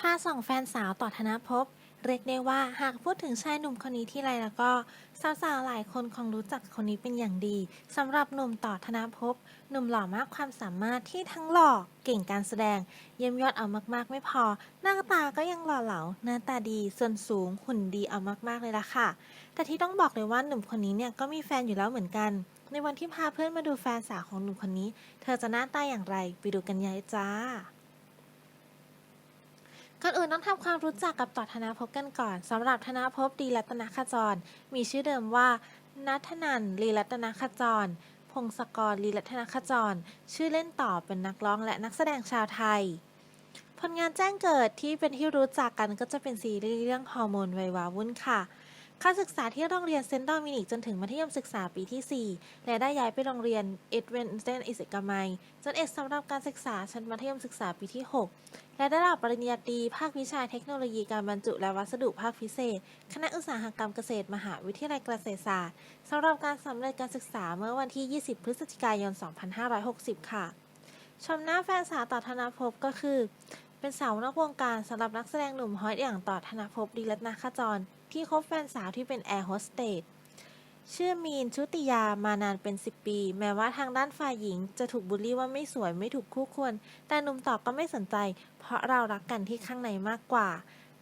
พาส่องแฟนสาวต่อธนภพ เรียกได้ว่าหากพูดถึงชายหนุ่มคนนี้ที่ไรแล้วก็สาวๆหลายคนคงรู้จักคนนี้เป็นอย่างดีสำหรับหนุ่มต่อธนภพ หนุ่มหล่อมากความสามารถที่ทั้งหล่อเก่งการแสดง เยี่ยมยอดเอามากๆ ไม่พอ หน้าตาก็ยังหล่อเหลาหน้าตาดีส่วนสูงหุ่นดีเอามากๆเลยล่ะค่ะ แต่ที่ต้องบอกเลยว่าหนุ่มคนนี้เนี่ยก็มีแฟนอยู่แล้วเหมือนกัน ในวันที่พาเพื่อนมาดูแฟนสาวของหนุ่มคนนี้ เธอจะหน้าตาอย่างไรไปดูกันยายจ้า ก่อนอื่นต้องทำความรู้จักกับต่อธนาภพกันก่อนสำหรับธนาภพดีรัตนขจร มีชื่อเดิมว่านัทนันลีรัตนขจร พงศกรลีรัตนขจร ชื่อเล่นต่อเป็นนักร้องและนักแสดงชาวไทย ผลงานแจ้งเกิดที่เป็นที่รู้จักกันก็จะเป็นซีรีส์เรื่องฮอร์โมนไววาวุ่นค่ะ เข้าศึกษาที่โรงเรียนเซนต์ดอมินิกจนถึงมัธยมศึกษาปีที่ 4 และได้ย้ายไปโรงเรียนเอ็ดเวนเซนอิสกาไมยจนเอกสำหรับการศึกษาชั้นมัธยมศึกษาปีที่ 6 และได้รับปริญญาตรีภาควิชาเทคโนโลยีการบรรจุและวัสดุภาคพิเศษ คณะอุตสาหกรรมเกษตรมหาวิทยาลัยเกษตรศาสตร์สำหรับการสำเร็จการศึกษาเมื่อวันที่ 20 พฤศจิกายน 2560 ค่ะชมหน้าแฟนสาวต่อธนาภพก็คือ เป็นสาวนอกวงการสำหรับนักแสดงหนุ่มฮอตอย่างต่อธนภพดีรัตนาขจร ที่คบแฟนสาวที่เป็นแอร์โฮสเตสชื่อมีนชุติยามานานเป็น 10 ปี แม้ว่าทางด้านฝ่ายหญิงจะถูกบูลลี่ว่าไม่สวยไม่ถูกคู่ควร แต่หนุ่มต่อก็ไม่สนใจ เพราะเรารักกันที่ข้างในมากกว่า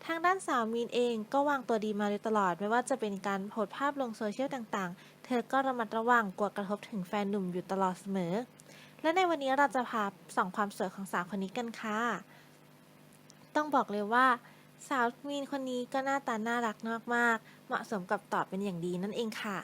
ทางด้านสาวมีนเองก็วางตัวดีมาโดยตลอด ไม่ว่าจะเป็นการโพสภาพลงโซเชียลต่างๆ เธอก็ระมัดระวังกลัวกระทบถึงแฟนหนุ่มอยู่ตลอดเสมอ และในวันนี้เราจะพาส่องความสวยของสาวคนนี้กันค่ะ ต้องบอกเลยว่า สาวมีนคนนี้ก็หน้าตาน่ารักมากๆเหมาะสมกับตอบเป็นอย่างดีนั่นเองค่ะ